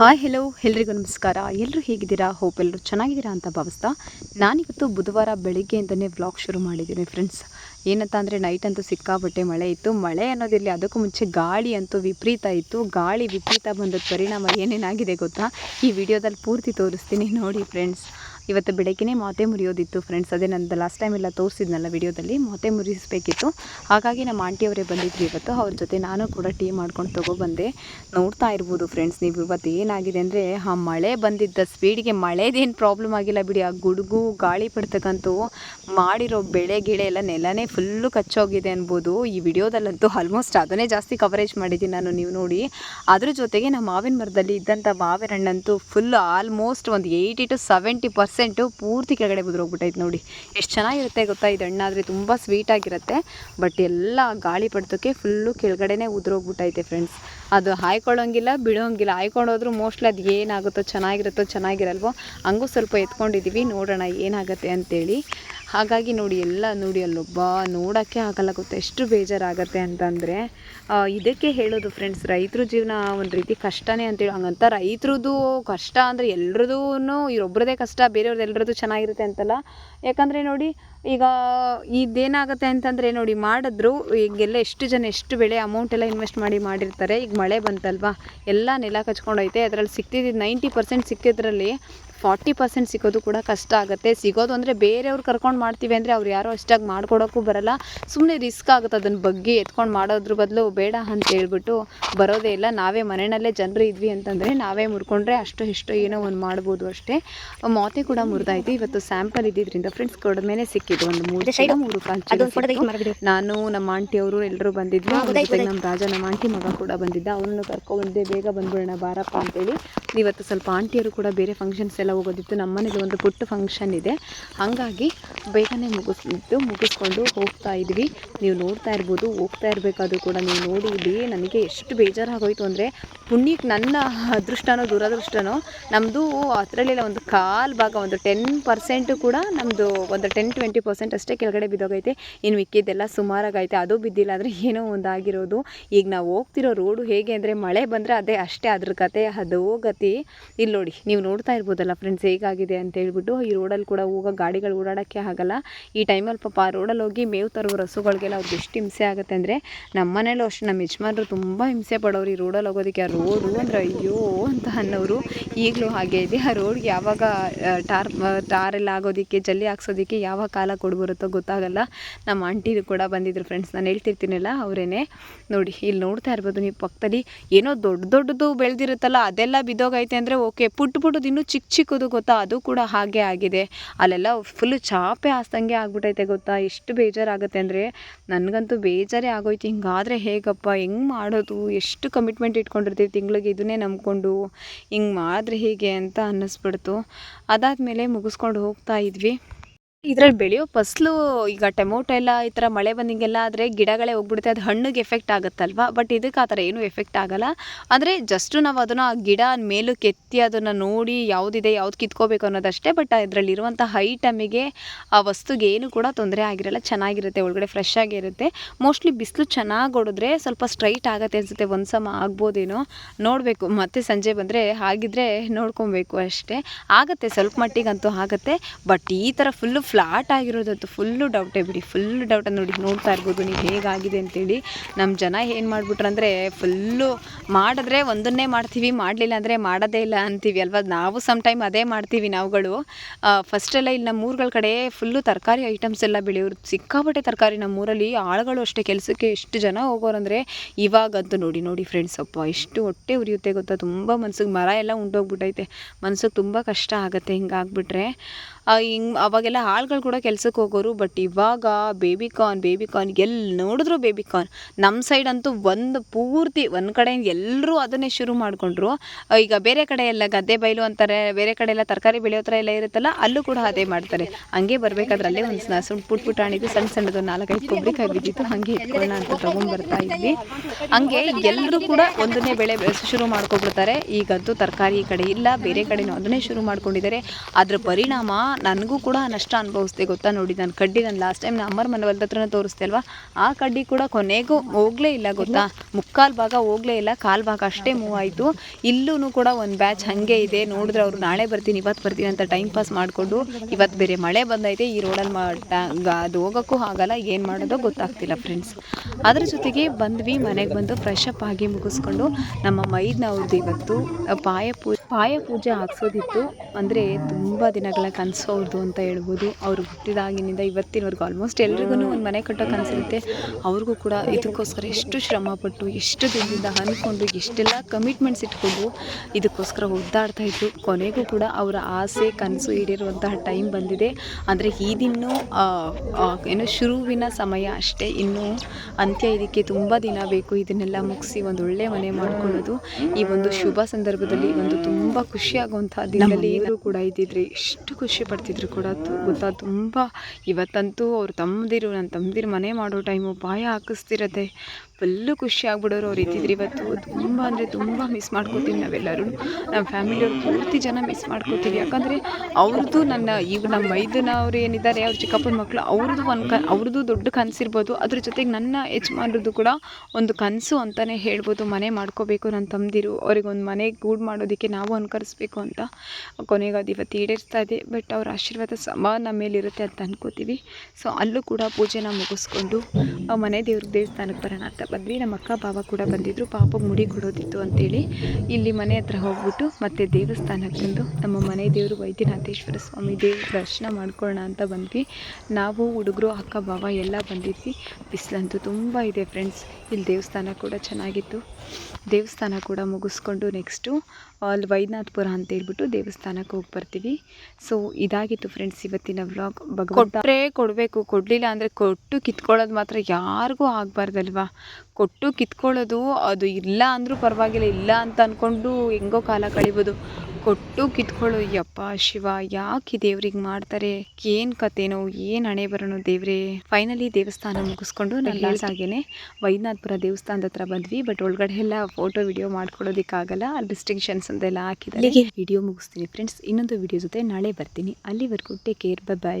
Hi hello ಎಲ್ರಿಗೂ ನಮಸ್ಕಾರ. ಎಲ್ಲರೂ ಹೇಗಿದ್ದೀರಾ? ಹೋಪ್ ಎಲ್ಲರೂ ಚೆನ್ನಾಗಿದ್ದೀರಾ ಅಂತ ಭಾವಿಸ್ತಾ. ನಾನಿವತ್ತು ಬುಧವಾರ ಬೆಳಿಗ್ಗೆಯಿಂದನೇ ವ್ಲಾಗ್ ಶುರು ಮಾಡಿದ್ದೀನಿ ಫ್ರೆಂಡ್ಸ್ ಏನಂತ ಅಂದರೆ ನೈಟ್ ಅಂತೂ ಸಿಕ್ಕಾಪಟ್ಟೆ ಮಳೆ ಇತ್ತು. ಮಳೆ ಅನ್ನೋದಿರಲಿ ಅದಕ್ಕೂ ಮುಂಚೆ ಗಾಳಿ ಅಂತೂ ವಿಪರೀತ ಇತ್ತು. ಗಾಳಿ ವಿಪರೀತ ಬಂದದ ಪರಿಣಾಮ ಏನೇನಾಗಿದೆ ಗೊತ್ತಾ? ಈ ವಿಡಿಯೋದಲ್ಲಿ ಪೂರ್ತಿ ತೋರಿಸ್ತೀನಿ ನೋಡಿ ಫ್ರೆಂಡ್ಸ್ ಇವತ್ತು ಬೆಳಗ್ಗೆ ಮಾತೆ ಮುರಿಯೋದಿತ್ತು ಫ್ರೆಂಡ್ಸ್ ಅದೇ ನಂದು ಲಾಸ್ಟ್ ಟೈಮ್ ಎಲ್ಲ ತೋರಿಸಿದ್ನಲ್ಲ ವಿಡಿಯೋದಲ್ಲಿ, ಮಾತೆ ಮುರಿಸಬೇಕಿತ್ತು. ಹಾಗಾಗಿ ನಮ್ಮ ಆಂಟಿಯವರೇ ಬಂದಿದ್ರು ಇವತ್ತು. ಅವ್ರ ಜೊತೆ ನಾನು ಕೂಡ ಟೀ ಮಾಡ್ಕೊಂಡು ತೊಗೊಬಂದೆ ನೋಡ್ತಾ ಇರ್ಬೋದು ಫ್ರೆಂಡ್ಸ್ ನೀವು ಇವತ್ತು ಏನಾಗಿದೆ ಅಂದರೆ, ಆ ಮಳೆ ಬಂದಿದ್ದ ಸ್ಪೀಡಿಗೆ ಮಳೆದೇನು ಪ್ರಾಬ್ಲಮ್ ಆಗಿಲ್ಲ ಬಿಡಿ. ಆ ಗುಡುಗು, ಗಾಳಿ ಪಡ್ತಕ್ಕಂತೂ ಮಾಡಿರೋ ಬೆಳೆ ಗಿಳೆ ಎಲ್ಲ ನೆಲನೇ ಫುಲ್ಲು ಕಚ್ಚೋಗಿದೆ ಅನ್ಬೋದು. ಈ ವಿಡಿಯೋದಲ್ಲಂತೂ ಆಲ್ಮೋಸ್ಟ್ ಅದನ್ನೇ ಜಾಸ್ತಿ ಕವರೇಜ್ ಮಾಡಿದ್ದೀನಿ ನಾನು, ನೀವು ನೋಡಿ. ಅದ್ರ ಜೊತೆಗೆ ನಮ್ಮ ಮಾವಿನ ಮರದಲ್ಲಿ ಇದ್ದಂಥ ಮಾವಿನ ಹಣ್ಣಂತೂ ಫುಲ್ ಆಲ್ಮೋಸ್ಟ್ ಒಂದು ಏಯ್ಟಿ ಟು ಸೆವೆಂಟಿ ಪರ್ಸೆಂಟು ಪೂರ್ತಿ ಕೆಳಗಡೆ ಉದುರೋಗ್ಬಿಟ್ಟೈತೆ ನೋಡಿ. ಎಷ್ಟು ಚೆನ್ನಾಗಿರುತ್ತೆ ಗೊತ್ತಾ? ಇದು ಹಣ್ಣಾದರೆ ತುಂಬ ಸ್ವೀಟಾಗಿರುತ್ತೆ ಬಟ್ ಎಲ್ಲ ಗಾಳಿ ಪಡ್ತಕ್ಕೆ ಫುಲ್ಲು ಕೆಳಗಡೆನೇ ಉದುರೋಗ್ಬಿಟ್ಟೈತೆ ಫ್ರೆಂಡ್ಸ್ ಅದು ಹಾಯ್ಕೊಳ್ಳೋಂಗಿಲ್ಲ, ಬಿಡೋಂಗಿಲ್ಲ. ಹಾಯ್ಕೊಂಡೋದ್ರೂ ಮೋಸ್ಟ್ಲಿ ಅದು ಏನಾಗುತ್ತೋ ಚೆನ್ನಾಗಿರುತ್ತೋ ಚೆನ್ನಾಗಿರಲ್ವೋ, ಹಂಗೂ ಸ್ವಲ್ಪ ಎತ್ಕೊಂಡಿದ್ದೀವಿ ನೋಡೋಣ ಏನಾಗುತ್ತೆ ಅಂತೇಳಿ. ಹಾಗಾಗಿ ನೋಡಿ, ಎಲ್ಲ ನೋಡಿ, ಅಲ್ಲೊಬ್ಬ ನೋಡೋಕ್ಕೆ ಆಗಲ್ಲ ಗೊತ್ತಾ. ಎಷ್ಟು ಬೇಜಾರಾಗುತ್ತೆ ಅಂತಂದರೆ ಇದಕ್ಕೆ ಹೇಳೋದು ಫ್ರೆಂಡ್ಸ್ ರೈತರ ಜೀವನ ಒಂದು ರೀತಿ ಕಷ್ಟನೇ ಅಂತೇಳಿ. ಹಂಗಂತ ರೈತರದ್ದು ಕಷ್ಟ ಅಂದರೆ ಎಲ್ರದೂ ಇವ್ರೊಬ್ರದೇ ಕಷ್ಟ, ಬೇರೆಯವ್ರದ್ದು ಎಲ್ಲರದ್ದು ಚೆನ್ನಾಗಿರುತ್ತೆ ಅಂತಲ್ಲ. ಯಾಕಂದರೆ ನೋಡಿ ಈಗ ಇದೇನಾಗುತ್ತೆ ಅಂತಂದರೆ ನೋಡಿ ಮಾಡಿದ್ರು, ಈಗೆಲ್ಲ ಎಷ್ಟು ಜನ ಎಷ್ಟು ಬೆಳೆ ಅಮೌಂಟ್ ಎಲ್ಲ ಇನ್ವೆಸ್ಟ್ ಮಾಡಿ ಮಾಡಿರ್ತಾರೆ, ಈಗ ಮಳೆ ಬಂತಲ್ವಾ, ಎಲ್ಲ ನೆಲ ಕಚ್ಕೊಂಡೈತೆ ಅದರಲ್ಲಿ ಸಿಕ್ತಿದ್ದು ನೈಂಟಿ ಪರ್ಸೆಂಟ್ ಸಿಕ್ಕಿದ್ರಲ್ಲಿ ಫಾರ್ಟಿ ಪರ್ಸೆಂಟ್ ಸಿಗೋದು ಕೂಡ ಕಷ್ಟ ಆಗುತ್ತೆ. ಸಿಗೋದು ಅಂದರೆ ಬೇರೆಯವ್ರು ಕರ್ಕೊಂಡು ಮಾಡ್ತೀವಿ ಅಂದರೆ ಅವ್ರು ಯಾರೋ ಅಷ್ಟಾಗಿ ಮಾಡ್ಕೊಡೋಕ್ಕೂ ಬರಲ್ಲ. ಸುಮ್ಮನೆ ರಿಸ್ಕ್ ಆಗುತ್ತೆ ಅದನ್ನು ಬಗ್ಗೆ ಎತ್ಕೊಂಡು ಮಾಡೋದ್ರ ಬದಲು ಬೇಡ ಅಂತ ಹೇಳ್ಬಿಟ್ಟು ಬರೋದೇ ಇಲ್ಲ. ನಾವೇ ಮನೆಯಲ್ಲೇ ಜನರು ಇದ್ವಿ ಅಂತಂದರೆ ನಾವೇ ಮುರ್ಕೊಂಡ್ರೆ ಅಷ್ಟು ಇಷ್ಟು ಏನೋ ಒಂದು ಮಾಡ್ಬೋದು ಅಷ್ಟೇ. ಮಾತೆ ಕೂಡ ಮುರಿದಾಯ್ತು ಇವತ್ತು ಸ್ಯಾಂಪಲ್ ಇದ್ದಿದ್ದರಿಂದ ಫ್ರೆಂಡ್ಸ್ ಕಡಿಮೆನೇ ಸಿಕ್ಕಿದ್ದು ಒಂದು ಮೂರು ಮೂರು ಕಾಲು. ನಾನು ನಮ್ಮ ಆಂಟಿಯವರು ಎಲ್ಲರೂ ಬಂದಿದ್ವಿ. ನಮ್ಮ ರಾಜ ನಮ್ಮ ಆಂಟಿ ಮಗ ಕೂಡ ಬಂದಿದ್ದ. ಅವನನ್ನು ಕರ್ಕೊಂಡ್ಬಂದೆ ಬೇಗ ಬಂದ್ಬಿಡೋಣ ಬಾರಪ್ಪ ಅಂತೇಳಿ. ಇವತ್ತು ಸ್ವಲ್ಪ ಆಂಟಿಯರು ಕೂಡ ಬೇರೆ ಫಂಕ್ಷನ್ಸ್ ಎಲ್ಲ ಹೋಗೋದಿತ್ತು. ನಮ್ಮ ಮನೇಲಿ ಒಂದು ಪುಟ್ಟ ಫಂಕ್ಷನ್ ಇದೆ. ಹಾಗಾಗಿ ಬೇಗನೆ ಮುಗಿಸ್ಬಿಟ್ಟು ಮುಗಿಸ್ಕೊಂಡು ಹೋಗ್ತಾ ಇದ್ವಿ. ನೀವು ನೋಡ್ತಾ ಇರ್ಬೋದು, ಹೋಗ್ತಾ ಇರಬೇಕಾದ್ರೂ ಕೂಡ ನೀವು ನೋಡಿ ಇಲ್ಲಿ ನನಗೆ ಎಷ್ಟು ಬೇಜಾರಾಗೋಯಿತು ಅಂದರೆ ಪುಣ್ಯಕ್ಕೆ ನನ್ನ ಅದೃಷ್ಟನೋ ದುರದೃಷ್ಟನೋ ನಮ್ಮದು ಅದರಲ್ಲೆಲ್ಲ ಒಂದು ಕಾಲು ಭಾಗ, ಒಂದು ಟೆನ್ ಪರ್ಸೆಂಟು ಕೂಡ ನಮ್ಮದು ಒಂದು ಟೆನ್ ಟ್ವೆಂಟಿ ಪರ್ಸೆಂಟ್ ಅಷ್ಟೇ ಕೆಳಗಡೆ ಬಿದ್ದೋಗೈತೆ. ಇನ್ನು ಮಿಕ್ಕಿದ್ದೆಲ್ಲ ಸುಮಾರಾಗೈತೆ. ಅದು ಬಿದ್ದಿಲ್ಲ ಅಂದರೆ ಏನೋ ಒಂದು ಆಗಿರೋದು ಈಗ ನಾವು ಹೋಗ್ತಿರೋ ರೋಡು ಹೇಗೆ ಅಂದರೆ ಮಳೆ ಬಂದರೆ ಅದೇ ಅಷ್ಟೇ ಅದ್ರ ಕತೆ, ಅದು ಗತಿ. ಇಲ್ಲಿ ನೋಡಿ, ನೀವು ನೋಡ್ತಾ ಇರ್ಬೋದಲ್ಲ ಫ್ರೆಂಡ್ಸ್ ಹೇಗಾಗಿದೆ ಅಂತ ಹೇಳ್ಬಿಟ್ಟು, ಈ ರೋಡಲ್ಲಿ ಕೂಡ ಹೋಗೋ ಗಾಡಿಗಳು ಓಡಾಡೋಕ್ಕೆ ಆಗಲ್ಲ. ಈ ಟೈಮಲ್ಲಿ ಪಾಪ ಆ ರೋಡಲ್ಲಿ ಹೋಗಿ ಮೇವು ತರುವ ರಸುಗಳಿಗೆಲ್ಲ ಅವ್ರಿಗೆ ಎಷ್ಟು ಹಿಂಸೆ ಆಗುತ್ತೆ ಅಂದರೆ ನಮ್ಮ ಮನೇಲೂ ಅಷ್ಟು ನಮ್ಮ ಯಜಮಾನ್ರು ತುಂಬ ಹಿಂಸೆ ಪಡೋರು ಈ ರೋಡಲ್ಲಿ ಹೋಗೋದಕ್ಕೆ. ಆ ರೋಡು ಅಂದರೆ ಅಯ್ಯೋ ಅಂತ ಅನ್ನೋರು ಈಗಲೂ ಹಾಗೆ ಇದೆ. ಆ ರೋಡ್ಗೆ ಯಾವಾಗ ಟಾರ್ ಟಾರ್ ಎಲ್ಲ ಆಗೋದಕ್ಕೆ, ಜಲ್ಲಿ ಹಾಕ್ಸೋದಕ್ಕೆ ಯಾವಾಗ ಕಾಲ ಕೊಡ್ಬರುತ್ತೋ ಗೊತ್ತಾಗಲ್ಲ. ನಮ್ಮ ಆಂಟಿದು ಕೂಡ ಬಂದಿದ್ರು ಫ್ರೆಂಡ್ಸ್ ನಾನು ಹೇಳ್ತಿರ್ತೀನಲ್ಲ ಅವರೇನೆ. ನೋಡಿ, ಇಲ್ಲಿ ನೋಡ್ತಾ ಇರ್ಬೋದು ನೀವು ಪಕ್ಕದಲ್ಲಿ ಏನೋ ದೊಡ್ಡ ದೊಡ್ಡದು ಬೆಳೆದಿರುತ್ತಲ್ಲ, ಅದೆಲ್ಲ ಬಿದ್ದೋಗೈತೆ ಅಂದರೆ ಓಕೆ, ಪುಟ್ಟು ಪುಟ್ಟದು ಇನ್ನೂ ಚಿಕ್ಕ ಚಿಕ್ಕದು ಗೊತ್ತಾ? ಅದು ಕೂಡ ಹಾಗೆ ಆಗಿದೆ. ಅಲ್ಲೆಲ್ಲ ಫುಲ್ ಚಾಪೆ ಹಾಸ್ದಂಗೆ ಆಗ್ಬಿಟ್ಟೈತೆ ಗೊತ್ತಾ? ಎಷ್ಟು ಬೇಜಾರಾಗುತ್ತೆ ಅಂದರೆ ನನಗಂತೂ ಬೇಜಾರೇ ಆಗೋಯ್ತು. ಹಿಂಗಾದರೆ ಹೇಗಪ್ಪ? ಹೆಂಗೆ ಮಾಡೋದು? ಎಷ್ಟು ಕಮಿಟ್ಮೆಂಟ್ ಇಟ್ಕೊಂಡಿರ್ತೀವಿ. ತಿಂಗಳಿಗೆ ಇದನ್ನೇ ನಂಬಿಕೊಂಡು ಹಿಂಗೆ ಮಾಡಿದ್ರೆ ಹೀಗೆ ಅಂತ ಅನ್ನಿಸ್ಬಿಡ್ತು. ಅದಾದಮೇಲೆ ಮುಗಿಸ್ಕೊಂಡು ಹೋಗ್ತಾ ಇದ್ವಿ. ಇದ್ರಲ್ಲಿ ಬೆಳೆಯೋ ಫಸಲು ಈಗ ಟೊಮೊಟೊ ಎಲ್ಲ ಈ ಥರ ಮಳೆ ಬಂದಿಂಗೆಲ್ಲ ಆದರೆ ಗಿಡಗಳೇ ಹೋಗ್ಬಿಡುತ್ತೆ, ಅದು ಹಣ್ಣಿಗೆ ಎಫೆಕ್ಟ್ ಆಗುತ್ತಲ್ವಾ? ಬಟ್ ಇದಕ್ಕೆ ಆ ಥರ ಏನೂ ಎಫೆಕ್ಟ್ ಆಗಲ್ಲ. ಅಂದರೆ ಜಸ್ಟು ನಾವು ಅದನ್ನು ಆ ಗಿಡ ಮೇಲಕ್ಕೆ ಎತ್ತಿ ಅದನ್ನು ನೋಡಿ ಯಾವುದಿದೆ, ಯಾವ್ದು ಕಿತ್ಕೋಬೇಕು ಅನ್ನೋದಷ್ಟೇ, ಬಟ್ ಅದರಲ್ಲಿರುವಂಥ ಐಟಮಿಗೆ ಆ ವಸ್ತುಗೆ ಏನು ಕೂಡ ತೊಂದರೆ ಆಗಿರಲ್ಲ, ಚೆನ್ನಾಗಿರುತ್ತೆ, ಒಳಗಡೆ ಫ್ರೆಶ್ ಆಗಿರುತ್ತೆ. ಮೋಸ್ಟ್ಲಿ ಬಿಸಿಲು ಚೆನ್ನಾಗಿ ಹೊಡೆದ್ರೆ ಸ್ವಲ್ಪ ಸ್ಟ್ರೈಟ್ ಆಗುತ್ತೆ ಅನಿಸುತ್ತೆ, ಒಂದು ಸಮ ಆಗ್ಬೋದೇನೋ. ನೋಡಬೇಕು, ಮತ್ತೆ ಸಂಜೆ ಬಂದರೆ ಹಾಗಿದ್ರೆ ನೋಡ್ಕೊಬೇಕು ಅಷ್ಟೇ. ಆಗುತ್ತೆ, ಸ್ವಲ್ಪ ಮಟ್ಟಿಗಂತೂ ಆಗುತ್ತೆ, ಬಟ್ ಈ ಥರ ಫುಲ್ಲು ಫ್ಲಾಟ್ ಆಗಿರೋದಂತೂ ಫುಲ್ಲು ಡೌಟೇ ಬಿಡಿ ಫುಲ್ ಡೌಟ್ ನೋಡಿ ನೋಡ್ತಾ ಇರ್ಬೋದು ನೀವು ಹೇಗಾಗಿದೆ ಅಂತೇಳಿ. ನಮ್ಮ ಜನ ಏನು ಮಾಡ್ಬಿಟ್ರಂದ್ರೆ ಫುಲ್ಲು ಮಾಡಿದ್ರೆ ಒಂದನ್ನೇ ಮಾಡ್ತೀವಿ, ಮಾಡಲಿಲ್ಲ ಅಂದರೆ ಮಾಡೋದೇ ಇಲ್ಲ ಅಂತೀವಿ ಅಲ್ವಾ? ನಾವು ಸಮ್ ಟೈಮ್ ಅದೇ ಮಾಡ್ತೀವಿ ನಾವುಗಳು. ಫಸ್ಟೆಲ್ಲ ಇಲ್ಲಿ ನಮ್ಮ ಊರುಗಳ ಕಡೆ ಫುಲ್ಲು ತರಕಾರಿ ಐಟಮ್ಸ್ ಎಲ್ಲ ಬೆಳೆಯೋರು ಸಿಕ್ಕಾಪಟ್ಟೆ ತರಕಾರಿ ನಮ್ಮ ಊರಲ್ಲಿ, ಆಳುಗಳು ಅಷ್ಟೇ ಕೆಲಸಕ್ಕೆ ಎಷ್ಟು ಜನ ಹೋಗೋರಂದರೆ ಇವಾಗಂತೂ ನೋಡಿ ನೋಡಿ ಫ್ರೆಂಡ್ಸ್ ಅಪ್ಪ ಎಷ್ಟು ಹೊಟ್ಟೆ ಉರಿಯುತ್ತೆ ಗೊತ್ತಾ? ತುಂಬ ಮನ್ಸಿಗೆ ಮರ ಎಲ್ಲ ಉಂಟೋಗ್ಬಿಟ್ಟೈತೆ ಮನ್ಸಿಗೆ ತುಂಬ ಕಷ್ಟ ಆಗುತ್ತೆ ಹಿಂಗಾಗ್ಬಿಟ್ರೆ. ಹಿಂಗೆ ಅವಾಗೆಲ್ಲ ಆಳ್ಗಳು ಕೂಡ ಕೆಲ್ಸಕ್ಕೆ ಹೋಗೋರು ಬಟ್ ಇವಾಗ ಬೇಬಿ ಕಾರ್ನ್ ಬೇಬಿ ಕಾರ್ನ್ ಎಲ್ಲಿ ನೋಡಿದ್ರು ಬೇಬಿ ಕಾರ್ನ್ ನಮ್ಮ ಸೈಡ್ ಅಂತೂ ಒಂದು ಪೂರ್ತಿ, ಒಂದು ಕಡೆಯಿಂದ ಎಲ್ಲರೂ ಅದನ್ನೇ ಶುರು ಮಾಡಿಕೊಂಡ್ರು. ಈಗ ಬೇರೆ ಕಡೆ ಎಲ್ಲ ಗದ್ದೆ ಬಯಲು ಅಂತಾರೆ, ಬೇರೆ ಕಡೆ ಎಲ್ಲ ತರಕಾರಿ ಬೆಳೆಯೋ ಥರ ಎಲ್ಲ ಇರುತ್ತಲ್ಲ, ಅಲ್ಲೂ ಕೂಡ ಅದೇ ಮಾಡ್ತಾರೆ. ಹಂಗೆ ಬರಬೇಕಾದ್ರೆ ಅಲ್ಲೇ ಒಂದು ಸುಂಟ್ ಪುಟ್ ಸಣ್ಣ ಸಣ್ಣದು ನಾಲ್ಕೈದು ಕೊಬ್ಬರಿಕಾಯಿ ಬಿದ್ದಿತ್ತು ಹಾಗೆ ಇಟ್ಕೊಳ್ಳೋಣ ಅಂತ ತೊಗೊಂಡ್ಬರ್ತಾ ಇದ್ವಿ. ಹಂಗೆ ಎಲ್ಲರೂ ಕೂಡ ಒಂದನ್ನೇ ಬೆಳೆ ಶುರು ಮಾಡ್ಕೊಬಿಡ್ತಾರೆ. ಈಗಂತೂ ತರಕಾರಿ ಈ ಕಡೆ ಇಲ್ಲ, ಬೇರೆ ಕಡೆನೂ ಅದನ್ನೇ ಶುರು ಮಾಡ್ಕೊಂಡಿದ್ದಾರೆ. ಅದ್ರ ಪರಿಣಾಮ ನನಗೂ ಕೂಡ ನಷ್ಟ ಅನುಭವಿಸ್ದೆ ಗೊತ್ತಾ ನೋಡಿ, ನಾನು ಕಡ್ಡಿ ನಾನು ಲಾಸ್ಟ್ ಟೈಮ್ ನಮ್ಮ ಅಮ್ಮರ ಮನೆ ಹೊಲದ ಹತ್ರನೇ ತೋರಿಸ್ದೆ ಅಲ್ವಾ? ಆ ಕಡ್ಡಿ ಕೂಡ ಕೊನೆಗೂ ಹೋಗ್ಲೇ ಇಲ್ಲ ಗೊತ್ತಾ? ಮುಕ್ಕಾಲು ಭಾಗ ಹೋಗ್ಲೇ ಇಲ್ಲ, ಕಾಲು ಭಾಗ ಅಷ್ಟೇ ಮೂವ್ ಆಯಿತು. ಇಲ್ಲೂ ಕೂಡ ಒಂದು ಬ್ಯಾಚ್ ಹಾಗೆ ಇದೆ. ನೋಡಿದ್ರೆ ಅವರು ನಾಳೆ ಬರ್ತೀನಿ ಇವತ್ತು ಬರ್ತೀನಿ ಅಂತ ಟೈಮ್ ಪಾಸ್ ಮಾಡಿಕೊಂಡು ಇವತ್ತು ಬೇರೆ ಮಳೆ ಬಂದೈತೆ. ಈ ರೋಡಲ್ಲಿ ಮಾಡ ಅದು ಹೋಗೋಕ್ಕೂ ಆಗಲ್ಲ, ಏನು ಮಾಡೋದೋ ಗೊತ್ತಾಗ್ತಿಲ್ಲ ಫ್ರೆಂಡ್ಸ್ ಅದ್ರ ಜೊತೆಗೆ ಬಂದ್ವಿ, ಮನೆಗೆ ಬಂದು ಫ್ರೆಶ್ ಅಪ್ ಆಗಿ ಮುಗಿಸ್ಕೊಂಡು ನಮ್ಮ ಮೈದ್ನವ್ರದ್ದು ಇವತ್ತು ಪಾಯ ಪೂ ಪಾಯ ಪೂಜೆ ಹಾಕ್ಸೋದಿತ್ತು ಅಂದರೆ ತುಂಬ ದಿನಗಳ ಕನಸು. ಅವ್ರದ್ದು ಅಂತ ಹೇಳ್ಬೋದು. ಅವ್ರು ಹುಟ್ಟಿದಾಗಿನಿಂದ ಇವತ್ತಿನವರೆಗೂ ಆಲ್ಮೋಸ್ಟ್ ಎಲ್ರಿಗೂ ಒಂದು ಮನೆ ಕಟ್ಟೋ ಕನಸಿರುತ್ತೆ. ಅವ್ರಿಗೂ ಕೂಡ ಇದಕ್ಕೋಸ್ಕರ ಎಷ್ಟು ಶ್ರಮಪಟ್ಟು ಎಷ್ಟು ದಿನದಿಂದ ಅಂದ್ಕೊಂಡು ಎಷ್ಟೆಲ್ಲ ಕಮಿಟ್ಮೆಂಟ್ಸ್ ಇಟ್ಕೊಂಡು ಇದಕ್ಕೋಸ್ಕರ ಒದ್ದಾಡ್ತಾ ಇದ್ರು. ಕೊನೆಗೂ ಕೂಡ ಅವರ ಆಸೆ ಕನಸು ಈಡೇರುವಂತಹ ಟೈಮ್ ಬಂದಿದೆ. ಅಂದರೆ ಈ ಆ, ಆ, ಏನು ಶುರುವಿನ ಸಮಯ ಅಷ್ಟೇ. ಇನ್ನೂ ಅಂತ್ಯ ಇದಕ್ಕೆ ತುಂಬ ದಿನ ಬೇಕು. ಇದನ್ನೆಲ್ಲ ಮುಗಿಸಿ ಒಂದು ಒಳ್ಳೆ ಮನೆ ಮಾಡ್ಕೊಳ್ಳೋದು. ಈ ಒಂದು ಶುಭ ಸಂದರ್ಭದಲ್ಲಿ ಒಂದು ತುಂಬ ಖುಷಿಯಾಗುವಂತಹ ದಿನದಲ್ಲಿ ಇವರು ಕೂಡ ಇದ್ದಿದ್ರೆ ಎಷ್ಟು ಖುಷಿ ಪಡ್ತಿದ್ರು ಕೂಡ. ಗೊತ್ತಾ ತುಂಬ ಇವತ್ತಂತೂ ಅವ್ರು ತಮ್ಮದಿರು ನನ್ನ ತಮ್ಮದಿರು ಮನೆ ಮಾಡೋ ಟೈಮು ಬಾಯ ಹಾಕಿಸ್ತಿರತ್ತೆ. ಫುಲ್ಲು ಖುಷಿ ಆಗ್ಬಿಡೋರು ಅವ್ರು ಇದ್ದಿದ್ರು ಇವತ್ತು. ತುಂಬ ಅಂದರೆ ತುಂಬ ಮಿಸ್ ಮಾಡ್ಕೋತೀವಿ ನಾವೆಲ್ಲರೂ. ನಮ್ಮ ಫ್ಯಾಮಿಲಿಯವ್ರು ಪೂರ್ತಿ ಜನ ಮಿಸ್ ಮಾಡ್ಕೋತೀವಿ. ಯಾಕಂದರೆ ಅವ್ರದ್ದು ನನ್ನ ಈಗ ನಮ್ಮ ಮೈದನವ್ರು ಏನಿದ್ದಾರೆ, ಅವ್ರ ಚಿಕ್ಕಪ್ಪನ ಮಕ್ಕಳು ಅವ್ರದ್ದು ಒಂದು ಕ, ಅವ್ರದ್ದು ದೊಡ್ಡ ಕನಸಿರ್ಬೋದು. ಅದ್ರ ಜೊತೆಗೆ ನನ್ನ ಯಜಮಾನ್ರದ್ದು ಕೂಡ ಒಂದು ಕನಸು ಅಂತಲೇ ಹೇಳ್ಬೋದು. ಮನೆ ಮಾಡ್ಕೋಬೇಕು ನನ್ನ ತಮ್ಮದಿರು ಅವ್ರಿಗೊಂದು ಮನೆ ಗೂಡು ಮಾಡೋದಕ್ಕೆ ನಾವು ಅನ್ಕರಿಸ್ಬೇಕು ಅಂತ ಕೊನೆಗೆ ಅದು ಇವತ್ತು ಈಡೇರಿಸ್ತಾ ಇದೆ. ಬಟ್ ಅವ್ರ ಆಶೀರ್ವಾದ ಸಮ ನಮ್ಮ ಮೇಲಿರುತ್ತೆ ಅಂತ ಅನ್ಕೋತೀವಿ. ಸೊ ಅಲ್ಲೂ ಕೂಡ ಪೂಜೆನ ಮುಗಿಸ್ಕೊಂಡು ಮನೆ ದೇವ್ರ ದೇವಸ್ಥಾನಕ್ಕೆ ಬರೋಣ ಅಂತ ಬಂದ್ವಿ. ನಮ್ಮ ಅಕ್ಕ ಬಾವ ಕೂಡ ಬಂದಿದ್ದರು ಪಾಪಗೆ ಮುಡಿ ಕೊಡೋದಿತ್ತು ಅಂತೇಳಿ ಇಲ್ಲಿ ಮನೆ ಹತ್ರ ಹೋಗ್ಬಿಟ್ಟು ಮತ್ತೆ ದೇವಸ್ಥಾನಕ್ಕೆ ಬಂದು ನಮ್ಮ ಮನೆ ದೇವರು ವೈದ್ಯನಾಥೇಶ್ವರ ಸ್ವಾಮಿ ದೇವ್ರ ದರ್ಶನ ಮಾಡ್ಕೊಳ್ಳೋಣ ಅಂತ ಬಂದ್ವಿ. ನಾವು, ಹುಡುಗರು, ಅಕ್ಕ ಬಾವ ಎಲ್ಲ ಬಂದಿದ್ವಿ. ಬಿಸಿಲಂತೂ ತುಂಬ ಇದೆ ಫ್ರೆಂಡ್ಸ್. ಇಲ್ಲಿ ದೇವಸ್ಥಾನ ಕೂಡ ಚೆನ್ನಾಗಿತ್ತು. ದೇವಸ್ಥಾನ ಕೂಡ ಮುಗಿಸ್ಕೊಂಡು ನೆಕ್ಸ್ಟು ಅಲ್ಲಿ ವೈದ್ಯನಾಥ್ಪುರ ಅಂತ ಹೇಳ್ಬಿಟ್ಟು ದೇವಸ್ಥಾನಕ್ಕೆ ಹೋಗಿ ಬರ್ತೀವಿ. ಸೊ, ಇದಾಗಿತ್ತು ಫ್ರೆಂಡ್ಸ್ ಇವತ್ತಿನ ವ್ಲಾಗ್. ಕೊಟ್ಟರೆ ಕೊಡಬೇಕು. ಕೊಡಲಿಲ್ಲ ಅಂದರೆ ಕೊಟ್ಟು ಕಿತ್ಕೊಳ್ಳೋದು ಮಾತ್ರ ಯಾರಿಗೂ ಆಗಬಾರ್ದಲ್ವಾ? ಕೊಟ್ಟು ಕಿತ್ಕೊಳ್ಳೋದು ಅದು ಇಲ್ಲ ಅಂದರೂ ಪರವಾಗಿಲ್ಲ ಇಲ್ಲ ಅಂತ ಅಂದ್ಕೊಂಡು ಹೆಂಗೋ ಕಾಲ ಕಳಿಬೋದು. ಕೊಟ್ಟು ಕಿತ್ಕೊಳ್ಳೋ ಯಪ್ಪ ಶಿವ ಯಾಕೆ ದೇವ್ರಿಗೆ ಮಾಡ್ತಾರೆ? ಏನು ಕತೆನೋ ಏನು ಹಣೆ ಬರೋನೋ ದೇವ್ರೆ? ಫೈನಲಿ ದೇವಸ್ಥಾನ ಮುಗಿಸ್ಕೊಂಡು ನಾನು ಲಾಸ್ ಆಗೇನೆ ವೈದ್ಯನಾಥ್ಪುರ ದೇವಸ್ಥಾನದ ಹತ್ರ ಬಂದ್ವಿ ಬಟ್ ಒಳಗಡೆ ಎಲ್ಲ ಫೋಟೋ ವಿಡಿಯೋ ಮಾಡ್ಕೊಳ್ಳೋದಕ್ಕಾಗಲ್ಲ ಅಲ್ಲಿ ರಿಸ್ಟ್ರಿಕ್ಷನ್ಸ್ ಅಂತೆಲ್ಲ ಹಾಕಿದ್ದಾರೆ. ವಿಡಿಯೋ ಮುಗಿಸ್ತೀನಿ ಫ್ರೆಂಡ್ಸ್ ಇನ್ನೊಂದು ವಿಡಿಯೋ ಜೊತೆ ನಾಳೆ ಬರ್ತೀನಿ. ಅಲ್ಲಿವರೆಗೂ ಟೇಕ್ ಕೇರ್ ಬೈ ಬಾಯ್